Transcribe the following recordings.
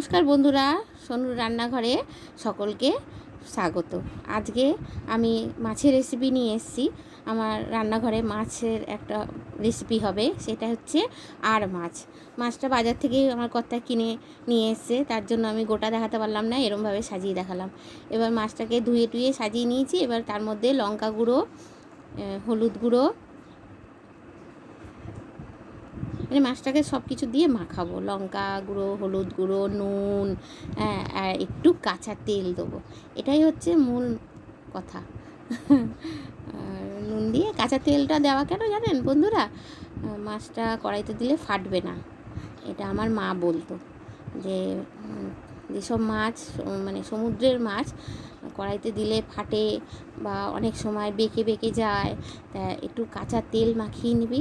নমস্কার বন্ধুরা, সোনুর রান্নাঘরে সকলকে স্বাগত। আজকে আমি মাছের রেসিপি নিয়ে এসেছি। আমার রান্নাঘরে মাছের একটা রেসিপি হবে, সেটা হচ্ছে আর মাছ। মাছটা বাজার থেকে আমার কর্তা কিনে নিয়ে এসছে, তার জন্য আমি গোটা দেখাতে পারলাম না, এরমভাবে সাজিয়ে দেখালাম। এবার মাছটাকে ধুয়ে টুয়ে সাজিয়ে নিয়েছি, এবার তার মধ্যে লঙ্কা গুঁড়ো হলুদ গুঁড়ো মানে মাছটাকে সব কিছু দিয়ে মাখাবো। লঙ্কা গুঁড়ো, হলুদ গুঁড়ো, নুন হ্যাঁ আর একটু কাঁচা তেল দেবো। এটাই হচ্ছে মূল কথা। নুন দিয়ে কাঁচা তেলটা দেওয়া কেন জানেন বন্ধুরা? মাছটা কড়াইতে দিলে ফাটবে না। এটা আমার মা বলতো যে যেসব মাছ মানে সমুদ্রের মাছ কড়াইতে দিলে ফাটে বা অনেক সময় বেঁকে বেঁকে যায়, তা একটু কাঁচা তেল মাখিয়ে নিবি।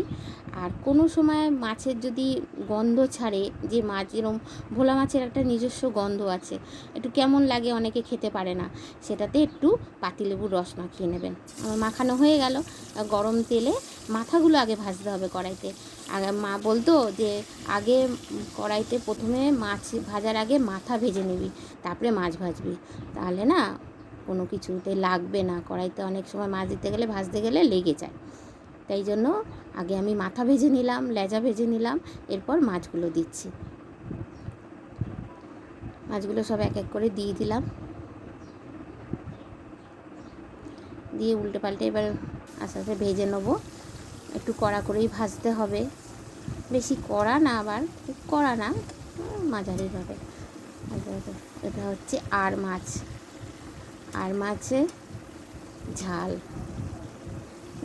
আর কোনো সময় মাছের যদি গন্ধ ছাড়ে, যে মাছ যেরকম ভোলা মাছের একটা নিজস্ব গন্ধ আছে, একটু কেমন লাগে অনেকে খেতে পারে না, সেটাতে একটু পাতিলেবুর রস মাখিয়ে নেবেন। আমার মাখানো হয়ে গেল গরম তেলে মাথাগুলো আগে ভাজতে হবে কড়াইতে। আগে মা বলতো যে আগে কড়াইতে প্রথমে মাছ ভাজার আগে মাথা ভেজে নিবি, তারপরে মাছ ভাজবি। তাহলে না কোনো কিছুতে লাগবে না। কড়াইতে অনেক সময় মাছ দিতে গেলে, ভাজতে গেলে লেগে যায়। তাই জন্য আগে আমি মাথা ভেজে নিলাম, লেজা ভেজে নিলাম, এরপর মাছগুলো দিচ্ছি। মাছগুলো সব এক এক করে দিয়ে দিলাম। দিয়ে উল্টে পাল্টে এবার আস্তে আস্তে ভেজে নেব। একটু কড়া করেই ভাজতে হবে। বেশি কড়া না আবার কড়া না, মাঝারিভাবে। এটা হচ্ছে আর মাছ। আর মাছে ঝাল।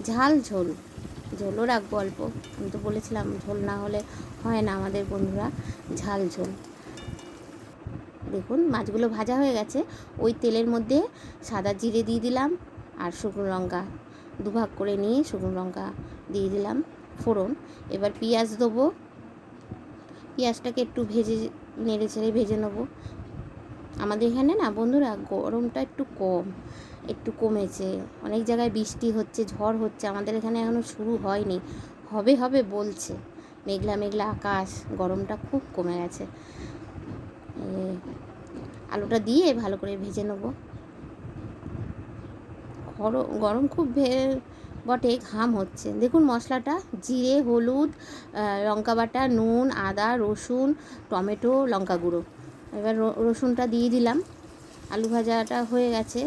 ঝাল, ঝোল। ঝোলও রাখব অল্প। আমি তো বলেছিলাম, ঝোল না হলে হয় না আমাদের বন্ধুরা। ঝাল, ঝোল। দেখুন, মাছগুলো ভাজা হয়ে গেছে। ওই তেলের মধ্যে সাদা জিরে দিয়ে দিলাম আর শুকনো লঙ্কা দুভাগ করে নিয়ে শুকনো লঙ্কা দিয়ে দিলাম ফোড়ন। এবার পেঁয়াজ দেবো। পেঁয়াজটাকে একটু ভেজে, নেড়ে ছেড়ে ভেজে নেব। আমাদের এখানে না বন্ধুরা গরমটা একটু কম, একটু কমেছে। অনেক জায়গায় বৃষ্টি হচ্ছে, ঝড় হচ্ছে, আমাদের এখানে এখনও শুরু হয়নি। হবে হবে বলছে। মেঘলা মেঘলা আকাশ, গরমটা খুব কমে গেছে। আলুটা দিয়ে ভালো করে ভেজে নেব। গরম খুব বটে, ঘাম হচ্ছে। দেখুন মশলাটা, জিরে, হলুদ লঙ্কা বাটা, নুন, আদা, রসুন, টমেটো, লঙ্কা গুঁড়ো। এবার রসুনটা দিয়ে দিলাম। আলু ভাজাটা হয়ে গেছে।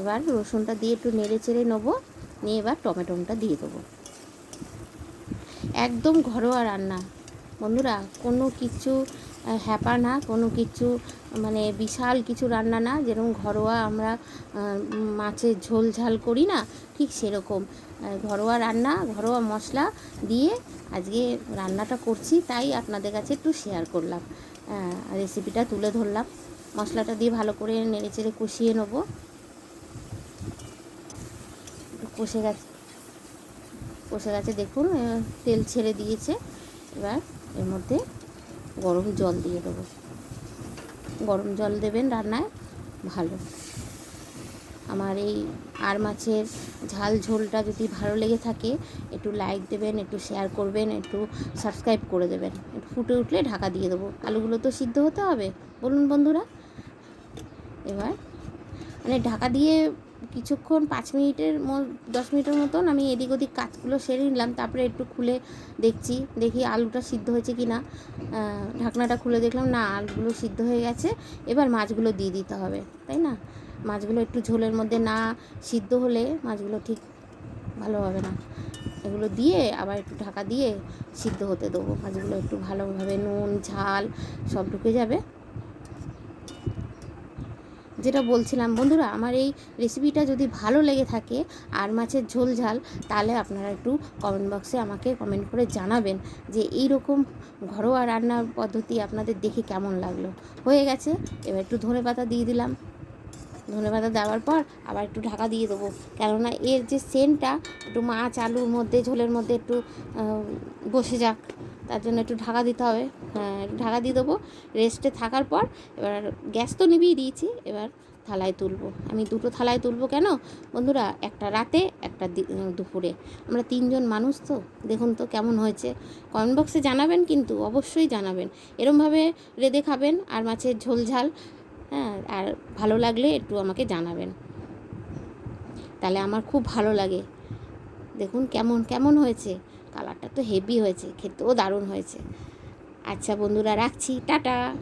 এবার রসুনটা দিয়ে একটু নেড়ে চেড়ে নেব। নিয়ে এবার টমেটোটা দিয়ে দেবো। একদম ঘরোয়া রান্না। বন্ধুরা, কোনো কিছু হ্যাপা না, কোনো কিছু মানে বিশাল কিছু রান্না না। যেরকম ঘরোয়া আমরা মাছের ঝোল ঝাল করি না, ঠিক সেরকম। ঘরোয়া রান্না, ঘরোয়া মশলা দিয়ে আজকে রান্নাটা করছি। তাই আপনাদের কাছে একটু শেয়ার করলাম। রেসিপিটা তুলে ধরলাম। মশলাটা দিয়ে ভালো করে নেড়ে চেড়ে কষিয়ে নেব। কষে গেছে। কষে গেছে, দেখুন তেল ছেড়ে দিয়েছে। এবার এর মধ্যে গরম জল দিয়ে দেবো। গরম জল দেবেন রান্নায়, ভালো। আমার এই আর মাছের ঝাল ঝোলটা যদি ভালো লেগে থাকে, একটু লাইক দেবেন, একটু শেয়ার করবেন, একটু সাবস্ক্রাইব করে দেবেন। একটু ফুটে উঠলে ঢাকা দিয়ে দেবো। আলুগুলো তো সিদ্ধ হতে হবে। বলুন বন্ধুরা। এবার মানে ঢাকা দিয়ে কিছুক্ষণ পাঁচ মিনিটের দশ মিনিটের মতন আমি এদিক ওদিক কাজগুলো সেরে নিলাম। তারপরে একটু খুলে দেখছি, দেখি আলুটা সিদ্ধ হয়েছে কি না ঢাকনাটা খুলে দেখলাম, না, আলুগুলো সিদ্ধ হয়ে গেছে। এবার মাছগুলো দিয়ে দিতে হবে, তাই না? মাছগুলো একটু ঝোলের মধ্যে না সিদ্ধ হলে মাছগুলো ঠিক ভালো হবে না। এগুলো দিয়ে আবার একটু ঢাকা দিয়ে সিদ্ধ হতে দেবো। মাছগুলো একটু ভালোভাবে নুন, ঝাল সব ঢুকে যাবে। যেটা বলছিলাম, বন্ধুরা, আমার এই রেসিপিটা যদি ভালো লেগে থাকে আর মাছের ঝোল ঝাল, তাহলে আপনারা একটু কমেন্ট বক্সে আমাকে কমেন্ট করে জানাবেন যে এই রকম ঘরোয়া রান্নার পদ্ধতি আপনাদের দেখে কেমন লাগল। হয়ে গেছে, এবার একটু ধনে পাতা দিয়ে দিলাম। ধনে পাতা দেওয়ার পর আবার একটু ঢাকা দিয়ে দেবো। কেননা এর যে সেন্টটা, একটু মাছ আলুর মধ্যে, ঝোলের মধ্যে একটু বসে যাক। তার জন্য একটু ঢাকা দিতে হবে। হ্যাঁ ঢাকা দিয়ে দেবো। রেস্টে থাকার পর এবার গ্যাস তো নিভিয়ে দিয়েছি, এবার থালায় তুলবো। আমি দুটো থালায় তুলবো কেন? বন্ধুরা, একটা রাতে, একটা দুপুরে। আমরা তিনজন মানুষ তো, দেখুন তো কেমন হয়েছে। কমেন্ট বক্সে জানাবেন কিন্তু অবশ্যই জানাবেন। এরমভাবে রেঁধে খাবেন আর মাছের ঝোল ঝাল হ্যাঁ আর ভালো লাগলে একটু আমাকে জানাবেন। তাহলে আমার খুব ভালো লাগে। দেখুন কেমন কেমন হয়েছে। কালারটা তো হেভি হয়েছে, খেতেও দারুণ হয়েছে। আচ্ছা বন্ধুরা, রাখছি। টাটা।